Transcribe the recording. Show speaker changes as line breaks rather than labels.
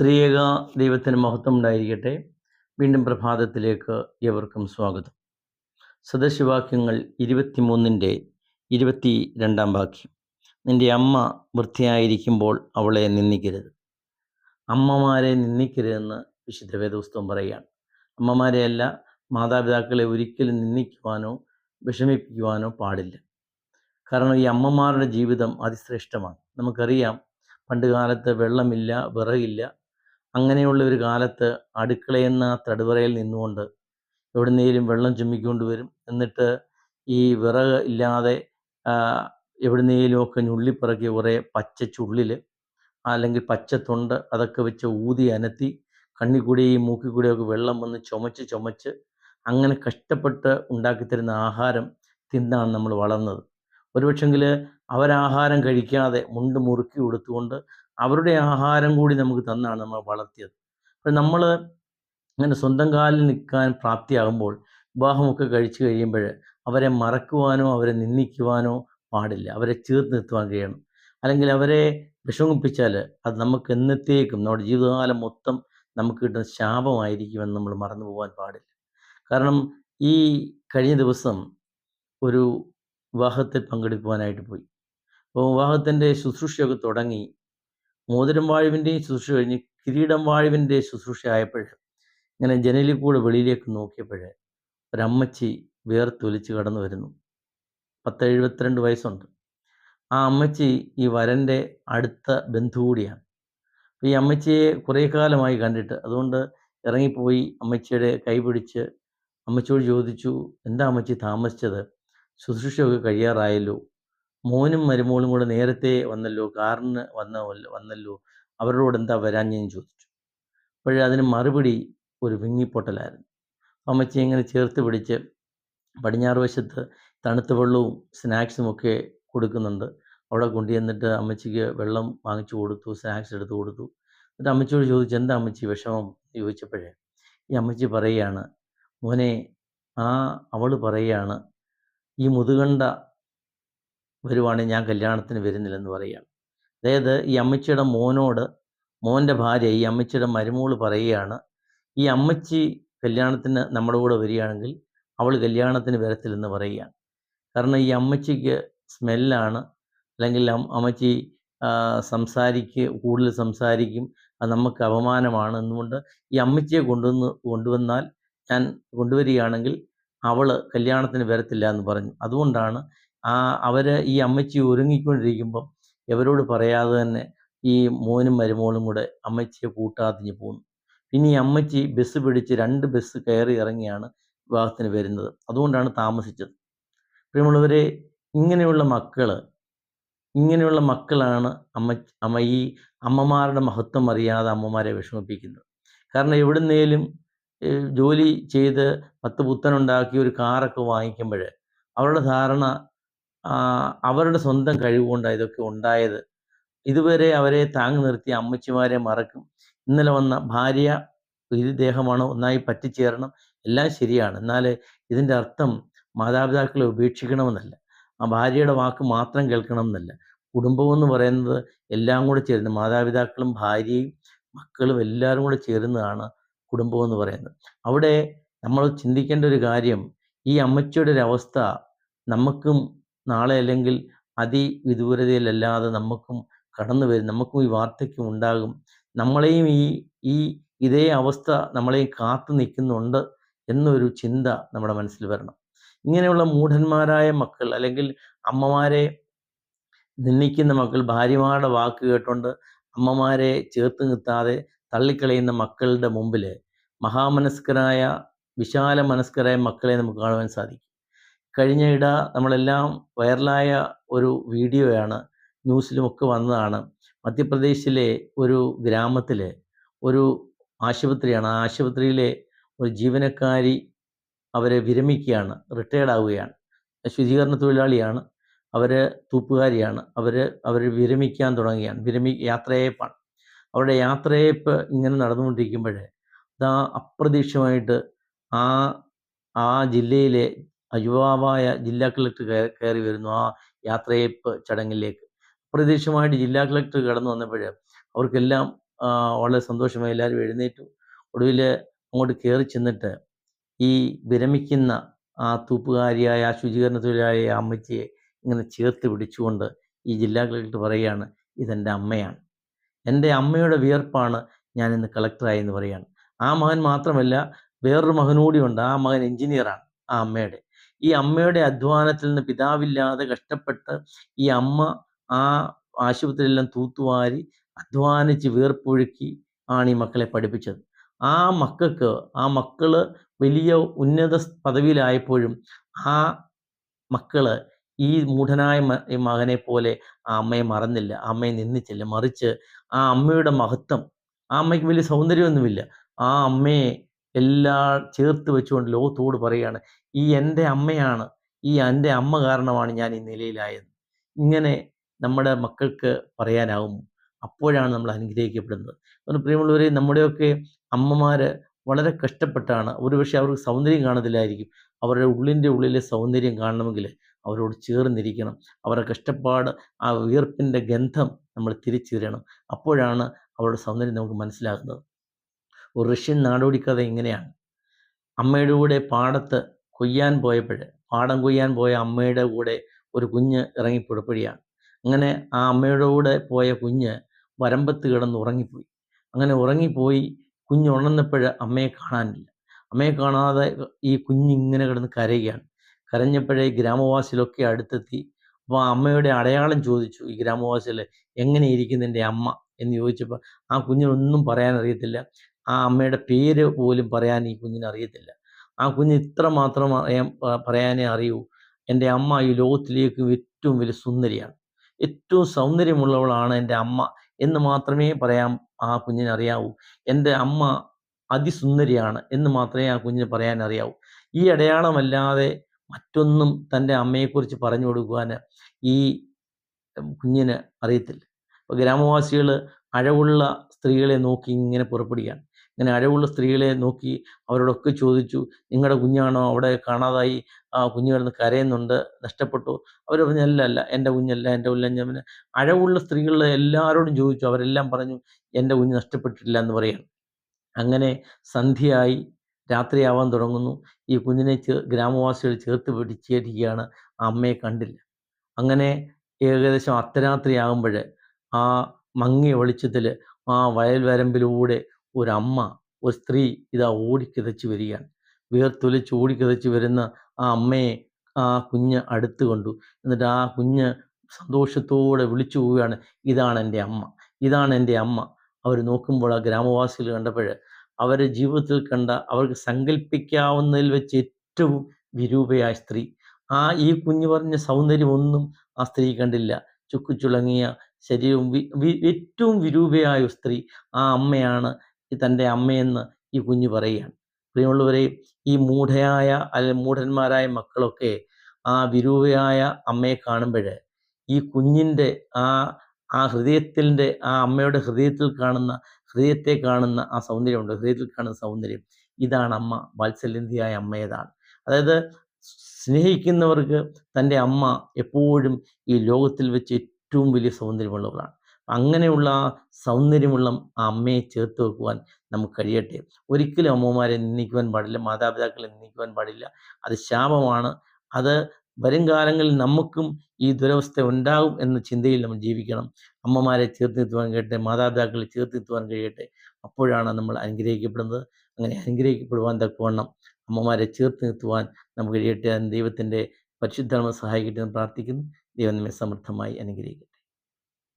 ത്രിയേക ദൈവത്തിന് മഹത്വം ഉണ്ടായിരിക്കട്ടെ. വീണ്ടും പ്രഭാതത്തിലേക്ക് ഏവർക്കും സ്വാഗതം. സദശിവാക്യങ്ങൾ ഇരുപത്തിമൂന്നിന്റെ ഇരുപത്തി രണ്ടാം വാക്യം. നിന്റെ അമ്മ വൃത്തിയായിരിക്കുമ്പോൾ അവളെ നിന്ദിക്കരുത്. അമ്മമാരെ നിന്ദിക്കരുതെന്ന് വിശുദ്ധ വേദപുസ്തകം പറയുകയാണ്. അമ്മമാരെയല്ല മാതാപിതാക്കളെ ഒരിക്കലും നിന്ദിക്കുവാനോ വിഷമിപ്പിക്കുവാനോ പാടില്ല. കാരണം ഈ അമ്മമാരുടെ ജീവിതം അതിശ്രേഷ്ഠമാണ്. നമുക്കറിയാം പണ്ട് കാലത്ത് വെള്ളമില്ല വിറകില്ല അങ്ങനെയുള്ള ഒരു കാലത്ത് അടുക്കളയെന്ന തടുവറയിൽ നിന്നുകൊണ്ട് എവിടുന്നേലും വെള്ളം ചുമ്മിക്കൊണ്ട് വരും. എന്നിട്ട് ഈ വിറക് ഇല്ലാതെ എവിടുന്നേലുമൊക്കെ ഞുള്ളിപ്പിറക്കി കുറേ പച്ച ചുള്ളിൽ അല്ലെങ്കിൽ പച്ച തൊണ്ട് അതൊക്കെ വെച്ച് ഊതി അനത്തി കണ്ണിൽ കൂടിയും മൂക്കിൽ കൂടിയൊക്കെ വെള്ളം വന്ന് ചുമച്ച് ചുമച്ച് അങ്ങനെ കഷ്ടപ്പെട്ട് ഉണ്ടാക്കിത്തരുന്ന ആഹാരം തിന്നാണ് നമ്മൾ വളർന്നത്. ഒരുപക്ഷെങ്കിൽ അവരാഹാരം കഴിക്കാതെ മുണ്ട് മുറുക്കി കൊടുത്തുകൊണ്ട് അവരുടെ ആഹാരം കൂടി നമുക്ക് തന്നാണ് നമ്മൾ വളർത്തിയത്. അപ്പം നമ്മൾ ഇങ്ങനെ സ്വന്തം കാലിൽ നിൽക്കാൻ പ്രാപ്തിയാകുമ്പോൾ വിവാഹമൊക്കെ കഴിച്ചു കഴിയുമ്പോൾ അവരെ മറക്കുവാനോ അവരെ നിന്ദിക്കുവാനോ പാടില്ല. അവരെ ചേർത്ത് നിർത്തുവാൻ കഴിയണം. അല്ലെങ്കിൽ അവരെ വിഷമിപ്പിച്ചാൽ അത് നമുക്ക് എന്നത്തേക്കും നമ്മുടെ ജീവിതകാലം മൊത്തം നമുക്ക് കിട്ടുന്ന ശാപമായിരിക്കുമെന്ന് നമ്മൾ മറന്നു പോകാൻ പാടില്ല. കാരണം ഈ കഴിഞ്ഞ ദിവസം ഒരു വിവാഹത്തിൽ പങ്കെടുക്കുവാനായിട്ട് പോയി. അപ്പോൾ വിവാഹത്തിന്റെ ശുശ്രൂഷയൊക്കെ തുടങ്ങി. മോതിരം വാഴുവിന്റെയും ശുശ്രൂഷ കഴിഞ്ഞ് കിരീടം വാഴുവിന്റെ ശുശ്രൂഷ ആയപ്പോൾ ഇങ്ങനെ ജനലിൽ കൂടെ വെളിയിലേക്ക് നോക്കിയപ്പോൾ ഒരമ്മച്ചി വേർത്തൊലിച്ച് കടന്നു വരുന്നു. പത്ത് എഴുപത്തിരണ്ട് വയസ്സുണ്ട്. ആ അമ്മച്ചി ഈ വരന്റെ അടുത്ത ബന്ധു കൂടിയാണ്. ഈ അമ്മച്ചിയെ കുറേ കാലമായി കണ്ടിട്ട് അതുകൊണ്ട് ഇറങ്ങിപ്പോയി അമ്മച്ചിയുടെ കൈ പിടിച്ച് അമ്മച്ചിയോട് ചോദിച്ചു എന്താ അമ്മച്ചി താമസിച്ചത്? ശുശ്രൂഷയൊക്കെ കഴിയാറായല്ലോ? മോനും മരുമോളും കൂടെ നേരത്തെ വന്നല്ലോ കാറിന് വന്ന വന്നല്ലോ. അവരോട് എന്താ വരാൻ ഞാൻ ചോദിച്ചു. അപ്പോഴേ അതിന് മറുപടി ഒരു വിങ്ങിപ്പൊട്ടലായിരുന്നു. അമ്മച്ചി ഇങ്ങനെ ചേർത്ത് പിടിച്ച് പടിഞ്ഞാറ് വശത്ത് തണുത്ത വെള്ളവും സ്നാക്സും ഒക്കെ കൊടുക്കുന്നുണ്ട്. അവിടെ കൊണ്ടുചെന്നിട്ട് അമ്മച്ചിക്ക് വെള്ളം വാങ്ങിച്ചു കൊടുത്തു സ്നാക്സ് എടുത്ത് കൊടുത്തു. എന്നിട്ട് അമ്മച്ചിയോട് ചോദിച്ചു എന്താ അമ്മച്ചി വിഷമം? ചോദിച്ചപ്പോഴേ ഈ അമ്മച്ചി പറയുകയാണ് മോനെ ആ അവൾ പറയുകയാണ് ഈ മുതുകണ്ട വരുവാണെങ്കിൽ ഞാൻ കല്യാണത്തിന് വരുന്നില്ലെന്ന് പറയുകയാണ്. അതായത് ഈ അമ്മച്ചിയുടെ മോനോട് മോന്റെ ഭാര്യ ഈ അമ്മച്ചിയുടെ മരുമോൾ പറയുകയാണ് ഈ അമ്മച്ചി കല്യാണത്തിന് നമ്മുടെ കൂടെ വരികയാണെങ്കിൽ അവൾ കല്യാണത്തിന് വരത്തില്ലെന്ന് പറയുകയാണ്. കാരണം ഈ അമ്മച്ചിക്ക് സ്മെല്ലാണ് അല്ലെങ്കിൽ അമ്മച്ചി സംസാരിക്ക് കൂടുതൽ സംസാരിക്കും അത് നമുക്ക് അപമാനമാണ് എന്നുകൊണ്ട് ഈ അമ്മച്ചിയെ കൊണ്ടുവന്ന് കൊണ്ടുവന്നാൽ ഞാൻ കൊണ്ടുവരികയാണെങ്കിൽ അവൾ കല്യാണത്തിന് വരത്തില്ല എന്ന് പറഞ്ഞു. അതുകൊണ്ടാണ് ആ അവർ ഈ അമ്മച്ചി ഒരുങ്ങിക്കൊണ്ടിരിക്കുമ്പം ഇവരോട് പറയാതെ തന്നെ ഈ മോനും മരുമോളും കൂടെ അമ്മച്ചിയെ കൂട്ടാതിഞ്ഞ് പോകുന്നു പിന്നെ. ഈ അമ്മച്ചി ബസ് പിടിച്ച് രണ്ട് ബസ് കയറി ഇറങ്ങിയാണ് വിവാഹത്തിന് വരുന്നത്. അതുകൊണ്ടാണ് താമസിച്ചത്. പ്രിയമുള്ളവരെ ഇങ്ങനെയുള്ള മക്കൾ ഇങ്ങനെയുള്ള മക്കളാണ് അമ്മ അമ്മ ഈ അമ്മമാരുടെ മഹത്വം അറിയാതെ അമ്മമാരെ വിഷമിപ്പിക്കുന്നത്. കാരണം എവിടുന്നേലും ജോലി ചെയ്ത് പത്ത് പുത്തനുണ്ടാക്കി ഒരു കാറൊക്കെ വാങ്ങിക്കുമ്പോൾ അവരുടെ ധാരണ അവരുടെ സ്വന്തം കഴിവുകൊണ്ടാണ് ഇതൊക്കെ ഉണ്ടായത്. ഇതുവരെ അവരെ താങ്ങി നിർത്തിയ അമ്മച്ചിമാരെ മറക്കും. ഇന്നലെ വന്ന ഭാര്യ ഇരു ദേഹമാണ് ഒന്നായി പറ്റിച്ചേരണം. എല്ലാം ശരിയാണ്. എന്നാൽ ഇതിന്റെ അർത്ഥം മാതാപിതാക്കളെ ഉപേക്ഷിക്കണമെന്നല്ല. ആ ഭാര്യയുടെ വാക്ക് മാത്രം കേൾക്കണമെന്നല്ല. കുടുംബം എന്ന് പറയുന്നത് എല്ലാം കൂടെ ചേരുന്ന മാതാപിതാക്കളും ഭാര്യയും മക്കളും എല്ലാവരും കൂടെ ചേരുന്നതാണ് കുടുംബം എന്ന് പറയുന്നത്. അവിടെ നമ്മൾ ചിന്തിക്കേണ്ട ഒരു കാര്യം ഈ അമ്മച്ചിയുടെ ഒരു അവസ്ഥ നമുക്കും നാളെ അല്ലെങ്കിൽ അതിവിദൂരതയിലല്ലാതെ നമുക്കും കടന്നു വരും. നമുക്കും ഈ വാർദ്ധക്യം ഉണ്ടാകും. നമ്മളെയും ഈ ഈ ഇതേ അവസ്ഥ നമ്മളെയും കാത്തു നിൽക്കുന്നുണ്ട് എന്നൊരു ചിന്ത നമ്മുടെ മനസ്സിൽ വരണം. ഇങ്ങനെയുള്ള മൂഢന്മാരായ മക്കൾ അല്ലെങ്കിൽ അമ്മമാരെ നിന്ദിക്കുന്ന മക്കൾ ഭാര്യമാരുടെ വാക്ക് കേട്ടുകൊണ്ട് അമ്മമാരെ ചേർത്ത് നിർത്താതെ തള്ളിക്കളയുന്ന മക്കളുടെ മുമ്പിൽ മഹാമനസ്കരായ വിശാല മനസ്കരായ മക്കളെ നമുക്ക് കാണുവാൻ സാധിക്കും. കഴിഞ്ഞ ഇട നമ്മളെല്ലാം വൈറലായ ഒരു വീഡിയോയാണ് ന്യൂസിലുമൊക്കെ വന്നതാണ്. മധ്യപ്രദേശിലെ ഒരു ഗ്രാമത്തിൽ ഒരു ആശുപത്രിയാണ്. ആ ആശുപത്രിയിലെ ഒരു ജീവനക്കാരി അവരെ വിരമിക്കുകയാണ്. റിട്ടയർഡ് ആവുകയാണ്. ശുചീകരണ തൊഴിലാളിയാണ്. അവർ തൂപ്പുകാരിയാണ്. അവർ അവർ വിരമിക്കാൻ തുടങ്ങിയാണ് വിരമി യാത്രയേപ്പാണ് അവരുടെ യാത്രയയപ്പ് ഇങ്ങനെ നടന്നുകൊണ്ടിരിക്കുമ്പോൾ ഇതാ അപ്രതീക്ഷിതമായിട്ട് ആ ആ ജില്ലയിലെ യുവാവായ ജില്ലാ കളക്ടർ കയറി വരുന്നു ആ യാത്രയപ്പ് ചടങ്ങിലേക്ക്. അപ്രതീക്ഷിതമായിട്ട് ജില്ലാ കളക്ടർ കടന്നു വന്നപ്പോൾ അവർക്കെല്ലാം വളരെ സന്തോഷമായി എല്ലാവരും എഴുന്നേറ്റു. ഒടുവിൽ അങ്ങോട്ട് കയറി ചെന്നിട്ട് ഈ വിരമിക്കുന്ന ആ തൂപ്പുകാരിയായ ആ ശുചീകരണ തൊഴിലാളിയായ അമ്മച്ചിയെ ഇങ്ങനെ ചേർത്ത് പിടിച്ചുകൊണ്ട് ഈ ജില്ലാ കളക്ടർ പറയുകയാണ് ഇതെന്റെ അമ്മയാണ്. എന്റെ അമ്മയുടെ വിയർപ്പാണ് ഞാൻ ഇന്ന് കളക്ടറായി എന്ന് പറയുകയാണ്. ആ മകൻ മാത്രമല്ല വേറൊരു മകനൂടിയുണ്ട് ആ മകൻ എഞ്ചിനീയറാണ് ആ അമ്മയുടെ. ഈ അമ്മയുടെ അധ്വാനത്തിൽ നിന്ന് പിതാവില്ലാതെ കഷ്ടപ്പെട്ട് ഈ അമ്മ ആ ആശുപത്രിയിലെല്ലാം തൂത്തുവാരി അധ്വാനിച്ച് വീർപ്പൊഴുക്കി ആണ് ഈ മക്കളെ പഠിപ്പിച്ചത്. ആ മക്കൾക്ക് ആ മക്കൾ വലിയ ഉന്നത പദവിയിലായപ്പോഴും ആ മക്കൾ ഈ മൂഢനായ മകനെ പോലെ ആ അമ്മയെ മറന്നില്ല. അമ്മയെ നിന്നിച്ചില്ല മറിച്ച് ആ അമ്മയുടെ മഹത്വം ആ അമ്മയ്ക്ക് വലിയ സൗന്ദര്യമൊന്നുമില്ല. ആ അമ്മയെ എല്ലാ ചേർത്ത് വെച്ചുകൊണ്ട് ലോകത്തോട് പറയുകയാണ് ഈ എന്റെ അമ്മയാണ് ഈ എന്റെ അമ്മ കാരണമാണ് ഞാൻ ഈ നിലയിലായത്. ഇങ്ങനെ നമ്മുടെ മക്കൾക്ക് പറയാനാവും. അപ്പോഴാണ് നമ്മൾ അനുഗ്രഹിക്കപ്പെടുന്നത്. അതുകൊണ്ട് പ്രിയമുള്ളവരെ നമ്മുടെയൊക്കെ അമ്മമാർ വളരെ കഷ്ടപ്പെട്ടാണ്. ഒരുപക്ഷെ അവർക്ക് സൗന്ദര്യം കാണത്തില്ലായിരിക്കും അവരുടെ ഉള്ളിന്റെ ഉള്ളിലെ സൗന്ദര്യം കാണണമെങ്കിൽ അവരോട് ചേർന്നിരിക്കണം. അവരുടെ കഷ്ടപ്പാട് ആ വിയർപ്പിന്റെ ഗന്ധം നമ്മൾ തിരിച്ചറിയണം. അപ്പോഴാണ് അവരുടെ സൗന്ദര്യം നമുക്ക് മനസ്സിലാകുന്നത്. ഒരു റഷ്യൻ നാടോടിക്കഥ ഇങ്ങനെയാണ്. അമ്മയുടെ കൂടെ പാടത്ത് കൊയ്യാൻ പോയപ്പോൾ പാടം കൊയ്യാൻ പോയ അമ്മയുടെ കൂടെ ഒരു കുഞ്ഞ് ഇറങ്ങി പുറപ്പെടുകയാണ് അങ്ങനെ ആ അമ്മയുടെ കൂടെ പോയ കുഞ്ഞ് വരമ്പത്ത് കിടന്ന് ഉറങ്ങിപ്പോയി. അങ്ങനെ ഉറങ്ങിപ്പോയി കുഞ്ഞ് ഉണർന്നപ്പോൾ അമ്മയെ കാണാനില്ല. അമ്മയെ കാണാതെ ഈ കുഞ്ഞ് ഇങ്ങനെ കിടന്ന് കരയുകയാണ്. കരഞ്ഞപ്പോഴേ ഗ്രാമവാസികളൊക്കെ അടുത്തെത്തി അപ്പോൾ ആ അമ്മയുടെ അടയാളം ചോദിച്ചു ഈ ഗ്രാമവാസികൾ എങ്ങനെ ഇരിക്കുന്നു അമ്മ? എന്ന് ചോദിച്ചപ്പോൾ ആ കുഞ്ഞിനൊന്നും പറയാൻ അറിയത്തില്ല ആ അമ്മയുടെ പേര് പോലും പറയാൻ ഈ കുഞ്ഞിന് അറിയത്തില്ല. ആ കുഞ്ഞ് ഇത്ര മാത്രം അറിയാൻ പറയാനേ അറിയൂ. എന്റെ അമ്മ ഈ ലോകത്തിലേക്ക് ഏറ്റവും വലിയ സുന്ദരിയാണ്. ഏറ്റവും സൗന്ദര്യമുള്ളവളാണ് എന്റെ അമ്മ എന്ന് മാത്രമേ പറയാൻ ആ കുഞ്ഞിന് അറിയാവൂ. എന്റെ അമ്മ അതിസുന്ദരിയാണ് എന്ന് മാത്രമേ ആ കുഞ്ഞിന് പറയാൻ അറിയാവൂ. ഈ അടയാളമല്ലാതെ മറ്റൊന്നും തന്റെ അമ്മയെക്കുറിച്ച് പറഞ്ഞു കൊടുക്കുവാൻ ഈ കുഞ്ഞിന് അറിയത്തില്ല. ഗ്രാമവാസികൾ അഴവുള്ള സ്ത്രീകളെ നോക്കി ഇങ്ങനെ പുറപ്പെടുകയാണ്. ഇങ്ങനെ അഴവുള്ള സ്ത്രീകളെ നോക്കി അവരോടൊക്കെ ചോദിച്ചു നിങ്ങളുടെ കുഞ്ഞാണോ? അവിടെ കാണാതായി ആ കുഞ്ഞു കിടന്ന് കരയുന്നുണ്ട് നഷ്ടപ്പെട്ടു. അവർ പറഞ്ഞു അല്ല എന്റെ കുഞ്ഞല്ല എന്റെ കുഞ്ഞമ്മന് അഴവുള്ള സ്ത്രീകളെ എല്ലാവരോടും ചോദിച്ചു അവരെല്ലാം പറഞ്ഞു എന്റെ കുഞ്ഞ് നഷ്ടപ്പെട്ടിട്ടില്ല എന്ന് പറയാണ്. അങ്ങനെ സന്ധ്യയായി രാത്രിയാവാൻ തുടങ്ങുന്നു. ഈ കുഞ്ഞിനെ ചേ ഗ്രാമവാസികൾ ചേർത്ത് പിടിച്ചിരിക്കുകയാണ് ആ അമ്മയെ കണ്ടില്ല. അങ്ങനെ ഏകദേശം അർദ്ധരാത്രിയാകുമ്പോൾ ആ മങ്ങിയ വെളിച്ചത്തിൽ ആ വയൽ വരമ്പിലൂടെ ഒരമ്മ ഒരു സ്ത്രീ ഇതാ ഓടിക്കിതച്ച് വരികയാണ്. വേർത്തൊലിച്ച് ഓടിക്കിതച്ച് വരുന്ന ആ അമ്മയെ ആ കുഞ്ഞ് അടുത്ത് കണ്ടു. എന്നിട്ട് ആ കുഞ്ഞ് സന്തോഷത്തോടെ വിളിച്ചു പോവുകയാണ് ഇതാണ് എന്റെ അമ്മ ഇതാണ് എന്റെ അമ്മ. അവർ നോക്കുമ്പോൾ ആ ഗ്രാമവാസികൾ കണ്ടപ്പോൾ അവരെ ജീവിതത്തിൽ കണ്ട അവർക്ക് സങ്കല്പിക്കാവുന്നതിൽ വെച്ച് ഏറ്റവും വിരൂപയായ സ്ത്രീ. ആ ഈ കുഞ്ഞു പറഞ്ഞ സൗന്ദര്യമൊന്നും ആ സ്ത്രീ കണ്ടില്ല. ചുക്കുചുളങ്ങിയ ശരീരവും ഏറ്റവും വിരൂപയായ സ്ത്രീ ആ അമ്മയാണ്. തന്റെ അമ്മയെന്ന് ഈ കുഞ്ഞ് പറയുകയാണ്. പ്രിയമുള്ളവരെ ഈ മൂഢയായ അല്ലെ മൂഢന്മാരായ മക്കളൊക്കെ ആ വിരൂപയായ അമ്മയെ കാണുമ്പോൾ ഈ കുഞ്ഞിന്റെ ആ ആ ഹൃദയത്തിന്റെ ആ അമ്മയുടെ ഹൃദയത്തിൽ കാണുന്ന ഹൃദയത്തെ കാണുന്ന ആ സൗന്ദര്യമുണ്ട്. ഹൃദയത്തിൽ കാണുന്ന സൗന്ദര്യം. ഇതാണ് അമ്മ. വാത്സല്യന്തിയായ അമ്മയതാണ്. അതായത് സ്നേഹിക്കുന്നവർക്ക് തന്റെ അമ്മ എപ്പോഴും ഈ ലോകത്തിൽ വെച്ച് ഏറ്റവും വലിയ സൗന്ദര്യമുള്ളവരാണ് അങ്ങനെയുള്ള സൗന്ദര്യമുള്ള ആ അമ്മയെ ചേർത്ത് വെക്കുവാൻ നമുക്ക് കഴിയട്ടെ. ഒരിക്കലും അമ്മമാരെ നിന്ദിക്കുവാൻ പാടില്ല മാതാപിതാക്കളെ നിന്ദിക്കുവാൻ പാടില്ല. അത് ശാപമാണ്. അത് വരും കാലങ്ങളിൽ നമുക്കും ഈ ദുരവസ്ഥ ഉണ്ടാകും എന്ന ചിന്തയിൽ നമ്മൾ ജീവിക്കണം. അമ്മമാരെ ചേർത്ത് നിർത്തുവാൻ കഴിയട്ടെ മാതാപിതാക്കളെ ചേർത്ത് നിർത്തുവാൻ കഴിയട്ടെ. അപ്പോഴാണ് നമ്മൾ അനുഗ്രഹിക്കപ്പെടുന്നത്. അങ്ങനെ അനുഗ്രഹിക്കപ്പെടുവാൻ തക്കവണ്ണം അമ്മമാരെ ചേർത്ത് നിർത്തുവാൻ നമുക്ക് കഴിയട്ടെ. ദൈവത്തിന്റെ പരിശുദ്ധ സഹായിക്കട്ടെ എന്ന് പ്രാർത്ഥിക്കുന്നു. ദൈവം നമ്മെ സമൃദ്ധമായി അനുഗ്രഹിക്കട്ടെ.